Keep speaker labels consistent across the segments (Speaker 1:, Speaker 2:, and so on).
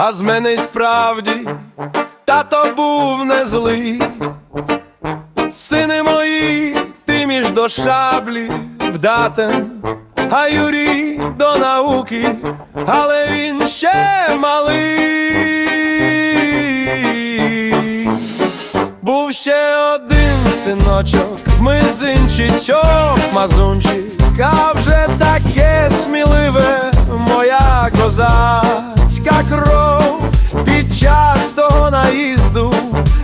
Speaker 1: А з мене й справді тато був не злий. Сини мої, ти між до шаблі вдатен, а Юрій до науки, але він ще малий. Був ще один синочок, мизинчичок, мазунчик, наїзду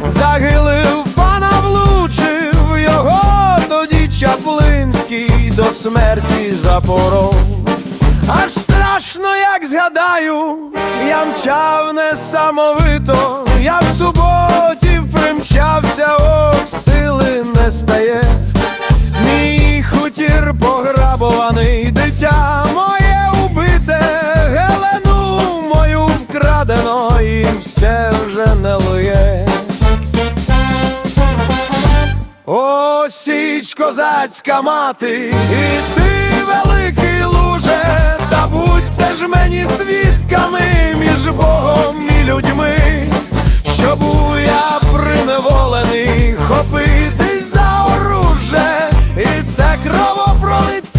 Speaker 1: загилив пана, влучив його тоді Чаплинський до смерті запоров. Аж страшно, як згадаю, я мчав несамовито, я в суботі примчався, ох, сили не стає. Мій хутір пограбований, мене січ козацька мати, і ти великий луже, та будьте ж мені свідками між Богом і людьми, що щоб я приневолений, хопитись за оружже, і це кровопролиття